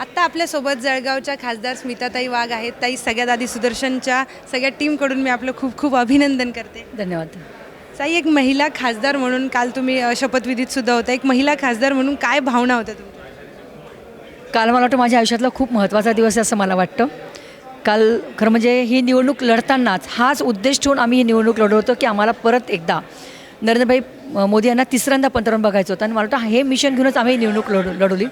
आत्ता आपल्यासोबत जळगावच्या खासदार स्मिताताई वाघ आहेत. ताई सगळ्यात आधी सुदर्शनच्या सगळ्या टीमकडून मी आपलं खूप खूप अभिनंदन करते. धन्यवाद. ताई एक महिला खासदार म्हणून काल तुम्ही शपथविधीत सुद्धा होता. एक महिला खासदार म्हणून काय भावना होत्या तुमच्या? काल मला वाटतं माझ्या आयुष्यातला खूप महत्त्वाचा दिवस आहे असं मला वाटतं. काल खरं म्हणजे ही निवडणूक लढतानाच हाच उद्देश ठेवून आम्ही ही निवडणूक लढवतो की आम्हाला परत एकदा नरेंद्रभाई मोदी यांना तिसऱ्यांदा पंतप्रधान बघायचं होतं आणि मला वाटतं हे मिशन घेऊनच आम्ही निवडणूक लढ लढवली.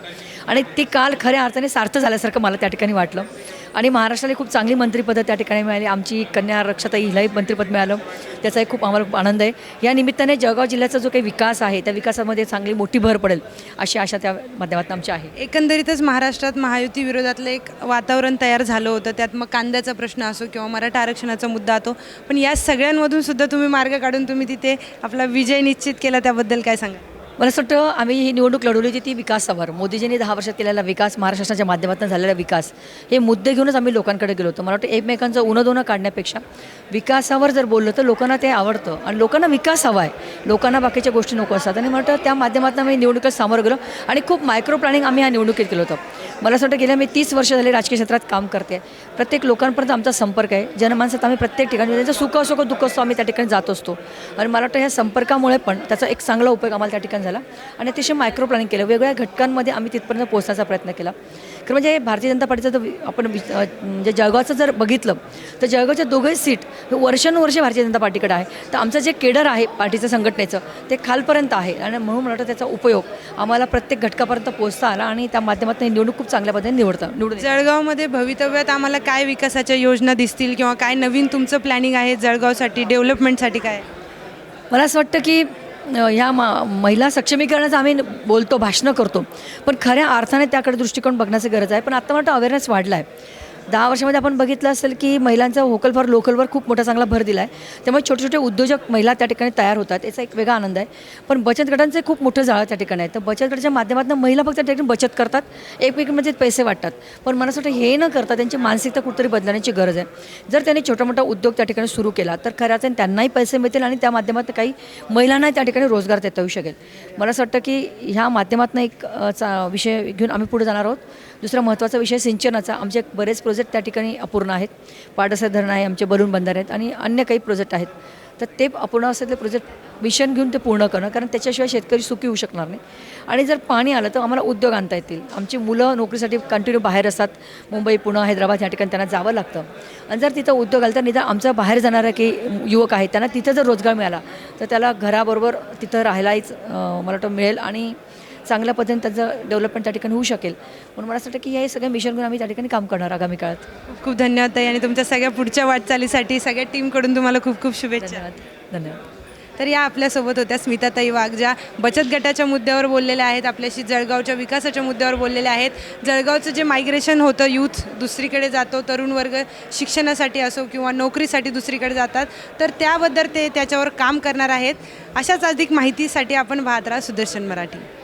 आणि ती काल खऱ्या अर्थाने सार्थ झाल्यासारखं मला त्या ठिकाणी वाटलं. आणि महाराष्ट्राला खूप चांगली मंत्रिपदं त्या ठिकाणी मिळाली. आमची कन्या रक्षाताई हिलाही मंत्रिपद मिळालं. त्याचाही खूप आम्हाला खूप आनंद आहे. या निमित्ताने जळगाव जिल्ह्याचा जो काही विकास आहे त्या विकासामध्ये चांगली मोठी भर पडेल अशी आशा त्या माध्यमातून आमची आहे. एकंदरीतच महाराष्ट्रात महायुती विरोधातलं एक वातावरण तयार झालं होतं. त्यात मग कांद्याचा प्रश्न असो किंवा मराठा आरक्षणाचा मुद्दा असो पण या सगळ्यांमधून सुद्धा तुम्ही मार्ग काढून तुम्ही तिथे आपला विजय निश्चित केला त्याबद्दल काय सांगा मला असं वाटतं आम्ही ही निवडणूक लढवली होती ती विकासावर. मोदीजींनी दहा वर्षात केलेला विकास महाराष्ट्राच्या माध्यमातून झालेला विकास हे मुद्दे घेऊनच आम्ही लोकांकडे गेलो होतो. मला वाटतं एकमेकांचं उनं दोनं काढण्यापेक्षा विकासावर जर बोललं तर लोकांना ते आवडतं आणि लोकांना विकास हवा आहे. लोकांना बाकीच्या गोष्टी नको असतात. आणि मला वाटतं त्या माध्यमातून आम्ही निवडणुकीत सामोरं गेलो आणि खूप मायक्रो प्लॅनिंग आम्ही ह्या निवडणुकीत केलं होतं. मला असं वाटतं गेल्या मी तीस वर्ष झाले राजकीय क्षेत्रात काम करते. प्रत्येक लोकांपर्यंत आमचा संपर्क आहे. जनमानसात आम्ही प्रत्येक ठिकाणी त्यांचं सुख असो दुःख असतो आम्ही त्या ठिकाणी जात असतो. आणि मला वाटतं ह्या संपर्कामुळे पण त्याचा एक चांगला उपयोग आम्हाला त्या ठिकाणी झाला. आणि अतिशय मायक्रो प्लॅनिंग केलं. वेगवेगळ्या घटकांमध्ये आम्ही तिथपर्यंत पोहोचण्याचा प्रयत्न केला. खरं म्हणजे भारतीय जनता पार्टीचं जर आपण म्हणजे जळगावचं जर बघितलं तर जळगावच्या दोघंही सीट हे वर्षानुवर्षे भारतीय जनता पार्टीकडे आहे तर आमचं जे केडर आहे पार्टीचं संघटनेचं ते खालपर्यंत आहे आणि म्हणून मला वाटतं त्याचा उपयोग आम्हाला प्रत्येक घटकापर्यंत पोहोचता आला आणि त्या माध्यमातून ही निवडणूक खूप चांगल्या पद्धतीने निवडता निवडून. जळगावमध्ये भवितव्यात आम्हाला काय विकासाच्या योजना दिसतील किंवा काय नवीन तुमचं प्लॅनिंग आहे जळगावसाठी डेव्हलपमेंटसाठी काय? मला असं वाटतं की ह्या मा महिला सक्षमीकरणाचं आम्ही बोलतो भाषणं करतो. पण खऱ्या अर्थाने त्याकडे दृष्टिकोन बघण्याची गरज आहे. पण आता मला अवेअरनेस वाढला आहे दहा वर्षामध्ये आपण बघितलं असेल की महिलांचा व्होकल फॉर लोकलवर खूप मोठा चांगला भर दिला आहे त्यामुळे छोटे छोटे उद्योजक महिला त्या ठिकाणी तयार होतात. याचा एक वेगळा आनंद आहे. पण बचत गटांचे खूप मोठं जाळं त्या ठिकाणी आहे. तर बचत गटाच्या माध्यमातून महिला फक्त त्या ठिकाणी बचत करतात. एकमेकांमध्ये पैसे वाटतात. पण मला असं वाटतं हे न करता त्यांची मानसिकता कुठेतरी बदलण्याची गरज आहे. जर त्यांनी छोटा मोठा उद्योग त्या ठिकाणी सुरू केला तर खऱ्या अर्थाने त्यांनाही पैसे मिळतील आणि त्या माध्यमातून काही महिलांनाही त्या ठिकाणी रोजगार देता येऊ शकेल. मला असं वाटतं की ह्या माध्यमातून एक चा विषय घेऊन आम्ही पुढे जाणार आहोत. दुसरा महत्त्वाचा विषय सिंचनाचा. आमचे बरेच प्रोजेक्ट त्या ठिकाणी अपूर्ण आहेत. पाडसर धरण आहे आमचे बलून बंदर आहेत आणि अन्य काही प्रोजेक्ट आहेत. तर ते अपूर्ण असलेले प्रोजेक्ट मिशन घेऊन ते पूर्ण करणं कारण त्याच्याशिवाय शेतकरी सुखी होऊ शकणार नाही. आणि जर पाणी आलं तर आम्हाला उद्योग आणता येतील. आमची मुलं नोकरीसाठी कंटिन्यू बाहेर असतात. मुंबई पुणे हैदराबाद या ठिकाणी त्यांना जावं लागतं. आणि जर तिथं उद्योग आला तर निदान आमचा बाहेर जाणारा काही युवक आहे त्यांना तिथं जर रोजगार मिळाला तर त्याला घराबरोबर तिथं राहायलाच मला वाटतं मिळेल. आणि चांगल्या पद्धतीने त्याचं डेव्हलपमेंट त्या ठिकाणी होऊ शकेल. म्हणून मला असं वाटतं की हे सगळे मिशन घेऊन आम्ही त्या ठिकाणी काम करणार आगामी काळात. खूप धन्यवाद ताई आणि तुमच्या सगळ्या पुढच्या वाटचालीसाठी सगळ्या टीमकडून तुम्हाला खूप खूप शुभेच्छा. धन्यवाद. धन्यवाद. तर या आपल्यासोबत होत्या स्मिताताई वाघ ज्या बचत गटाच्या मुद्द्यावर बोललेल्या आहेत आपल्याशी जळगावच्या विकासाच्या मुद्द्यावर बोललेल्या आहेत. जळगावचं जे मायग्रेशन होतं यूथ दुसरीकडे जातो तरुण वर्ग शिक्षणासाठी असो किंवा नोकरीसाठी दुसरीकडे जातात तर त्याबद्दल ते त्याच्यावर काम करणार आहेत. अशाच अधिक माहितीसाठी आपण पाहत राहा सुदर्शन मराठी.